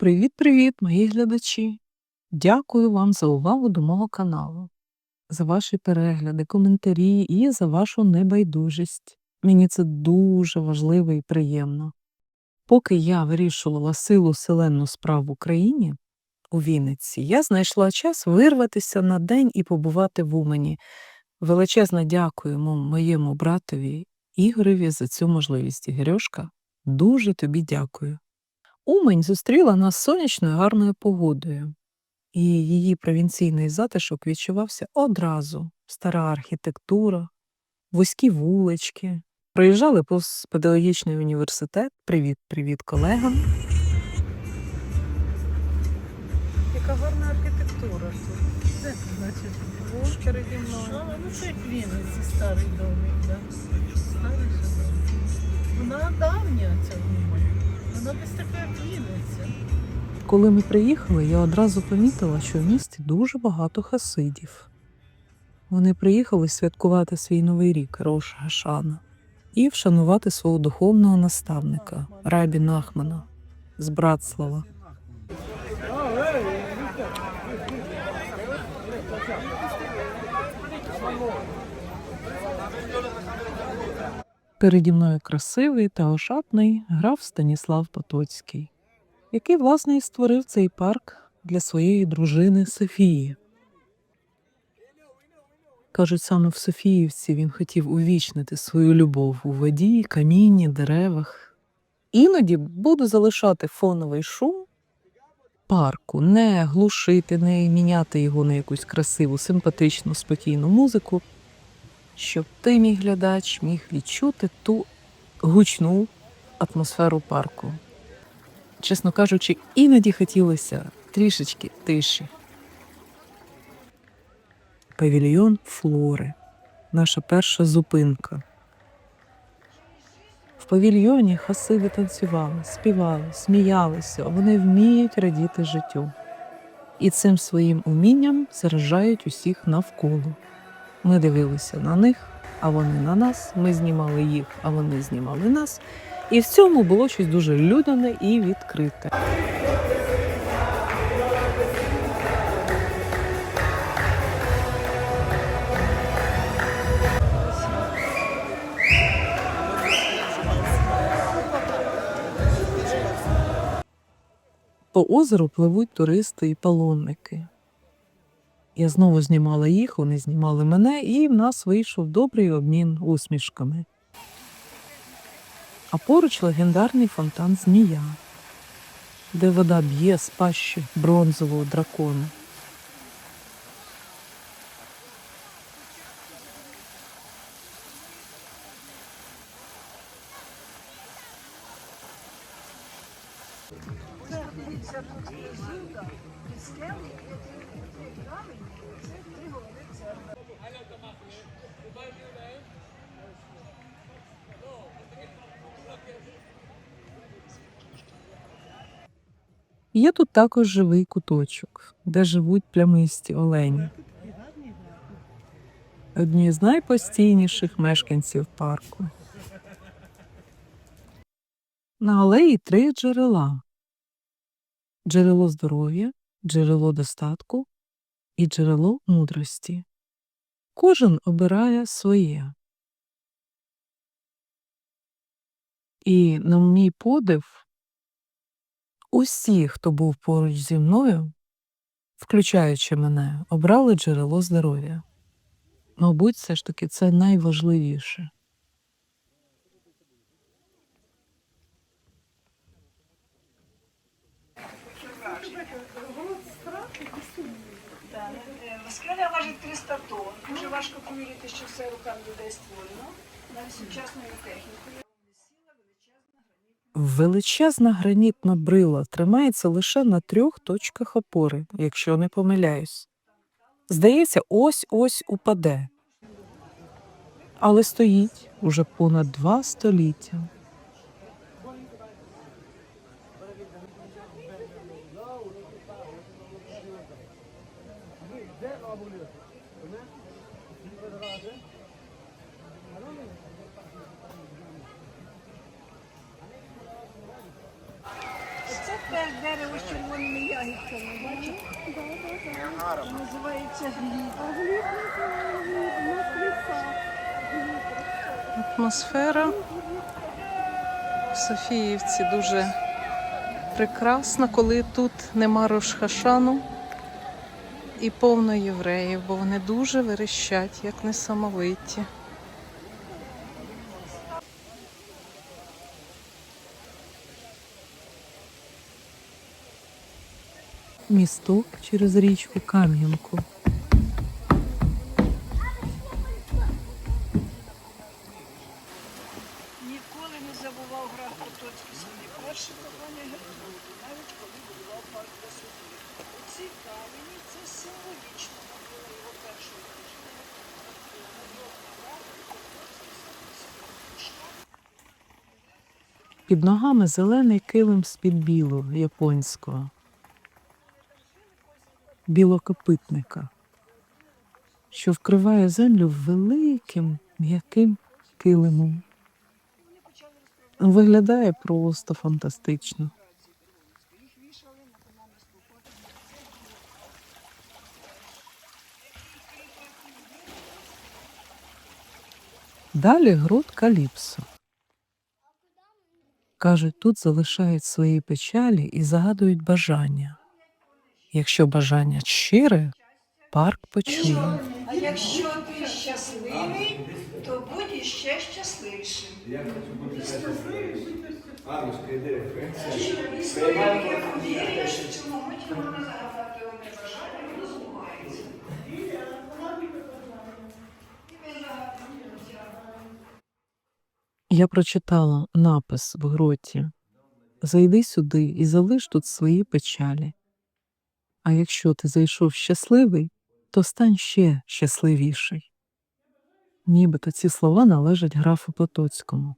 Привіт-привіт, мої глядачі! Дякую вам за увагу до мого каналу, за ваші перегляди, коментарі і за вашу небайдужість. Мені це дуже важливо і приємно. Поки я вирішувала силу селенну справ в Україні у Вінниці, я знайшла час вирватися на день і побувати в Умані. Величезне дякуємо моєму братові Ігореві за цю можливість. Ігорьошка, дуже тобі дякую. Умань зустріла нас сонячною гарною погодою, і її провінційний затишок відчувався одразу. Стара архітектура, вузькі вулички. Проїжджали повз педагогічний університет. Привіт, привіт колегам. Яка гарна архітектура тут. Це значить. Вон переді мною. Ну це як Вінниці старий домик, да. Старий же домик. Вона давня ця Умань. Коли ми приїхали, я одразу помітила, що в місті дуже багато хасидів. Вони приїхали святкувати свій новий рік Рош Гашана і вшанувати свого духовного наставника Рабі Нахмана з Братслава. Переді мною красивий та ошатний граф Станіслав Потоцький, який, власне, і створив цей парк для своєї дружини Софії. Кажуть, саме в Софіївці він хотів увічнити свою любов у воді, камінні, деревах. Іноді буду залишати фоновий шум парку, не глушити, не міняти його на якусь красиву, симпатичну, спокійну музику, щоб ти, мій глядач, міг відчути ту гучну атмосферу парку. Чесно кажучи, іноді хотілося трішечки тиші. Павільйон Флори. Наша перша зупинка. В павільйоні хасиди танцювали, співали, сміялися, вони вміють радіти життю. І цим своїм умінням заражають усіх навколо. Ми дивилися на них, а вони на нас. Ми знімали їх, а вони знімали нас. І в цьому було щось дуже людяне і відкрите. По озеру пливуть туристи і паломники. Я знову знімала їх, вони знімали мене, і в нас вийшов добрий обмін усмішками. А поруч легендарний фонтан Змія, де вода б'є з пащі бронзового дракона. Є тут також живий куточок, де живуть плямисті олені. Одні з найпостійніших мешканців парку. На алеї три джерела: джерело здоров'я, джерело достатку і джерело мудрості. Кожен обирає своє. І, на мій подив, усі, хто був поруч зі мною, включаючи мене, обрали джерело здоров'я. Мабуть, все ж таки це найважливіше. Скеля важить 300 тонн. Дуже важко повірити, що все руками людей створено. Навіть сучасною технікою. Величезна гранітна брила тримається лише на трьох точках опори, якщо не помиляюсь. Здається, ось-ось упаде. Але стоїть уже понад два століття. Атмосфера в Софіївці дуже прекрасна, коли тут нема Рошхашану і повно євреїв, бо вони дуже верещать, як несамовиті. Місток через річку Кам'янку. Ніколи не забував граф Потоцький свої перші кохання Гертруда, навіть коли будував парк для судів. У цій камені це символічно могила його першого дружини. Під ногами зелений килим з-під білого японського, білокопитника, що вкриває землю великим м'яким килимом. Виглядає просто фантастично. Далі грот Каліпсо. Кажуть, тут залишають свої печалі і загадують бажання. Якщо бажання щире, парк почує. А якщо ти щасливий, то будь іще щасливішим. Історики повірять, що цього мить можна загадати одне бажання, воно збувається. Я прочитала напис в гроті Зайди сюди і залиш тут свої печалі. А якщо ти зайшов щасливий, то стань ще щасливіший. Нібито ці слова належать графу Потоцькому.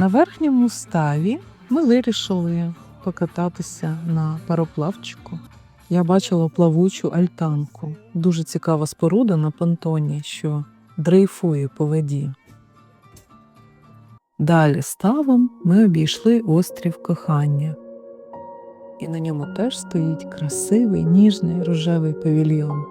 На верхньому ставі ми вирішили покататися на пароплавчику. Я бачила плавучу альтанку. Дуже цікава споруда на понтоні, що дрейфує по воді. Далі ставом ми обійшли острів кохання. І на ньому теж стоїть красивий ніжний рожевий павільйон.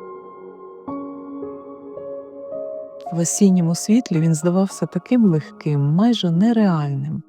В осінньому світлі він здавався таким легким, майже нереальним.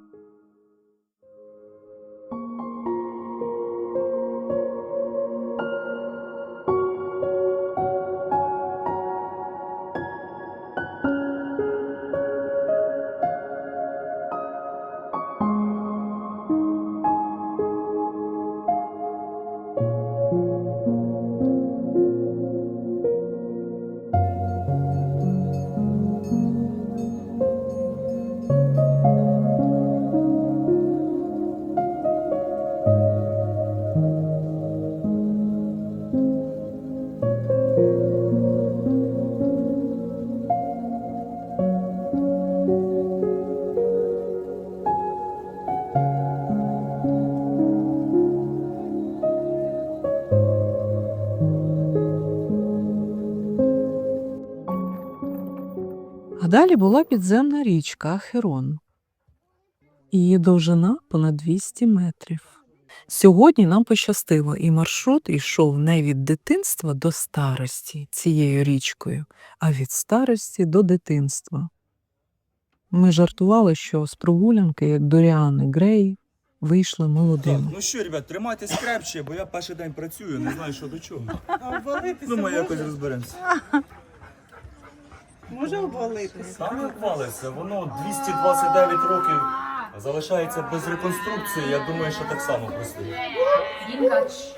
А далі була підземна річка Ахерон. Її довжина понад 200 метрів. Сьогодні нам пощастило, і маршрут йшов не від дитинства до старості цією річкою, а від старості до дитинства. Ми жартували, що з прогулянки, як Доріани Грей, вийшли Так, молодими. ну що, ребят, тримайтесь крепче, бо я перший день працюю, не знаю, що до чого. А обвалитися Думаю, якось розберемося. Може обвалитися? Там не валиться, воно 229 років залишається без реконструкції, я думаю, що так само простоїть. Наважуйтесь.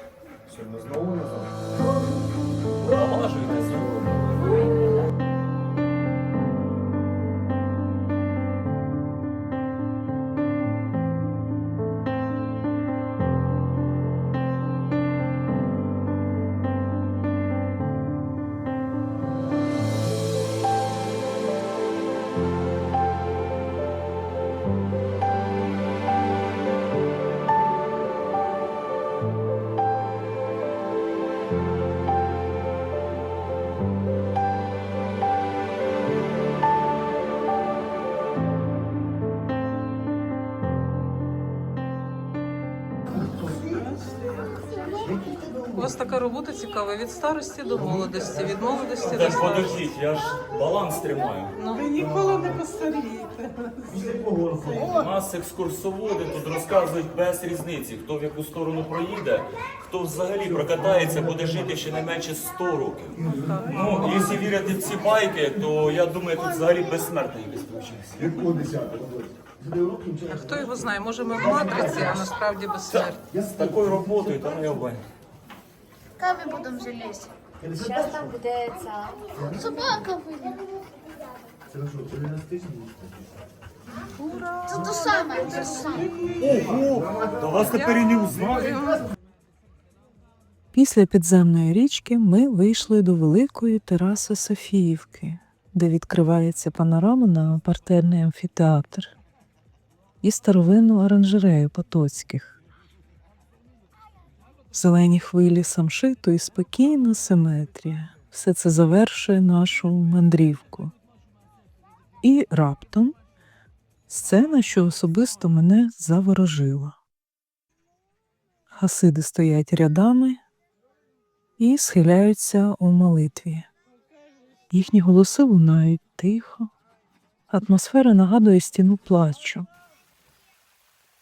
Така робота цікава від старості до молодості, від молодості Так подождіть, я ж баланс тримаю. Ви ніколи не постарієте. У нас екскурсоводи тут розказують без різниці, хто в яку сторону проїде, хто взагалі прокатається, буде жити ще не менше 100 років. Ну, якщо вірити в ці байки, то я думаю, тут взагалі безсмертний безпечність. А хто його знає? Може, ми в матриці, а насправді безсмертні. З такою роботою, то не обман. Кави будемо залізти. Зараз там буде ця Собака вийде. Це то саме, це то саме. Ого! То вас тепер і не узнаю. Після підземної річки ми вийшли до великої тераси Софіївки, де відкривається панорама на партерний амфітеатр і старовинну оранжерею Потоцьких. Зелені хвилі самшиту і спокійна симетрія. Все це завершує нашу мандрівку. І раптом сцена, що особисто мене заворожила. Хасиди стоять рядами і схиляються у молитві. Їхні голоси лунають тихо, атмосфера нагадує стіну плачу,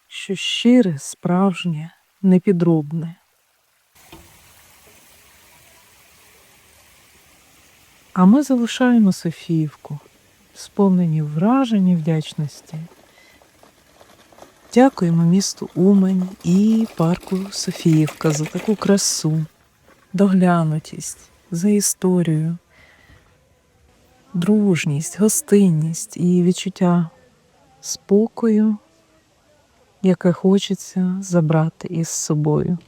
що щире, справжнє, непідробне. А ми залишаємо Софіївку, сповнені вражень і вдячності. Дякуємо місту Умань і парку Софіївка за таку красу, доглянутість, за історію, дружність, гостинність і відчуття спокою, яке хочеться забрати із собою.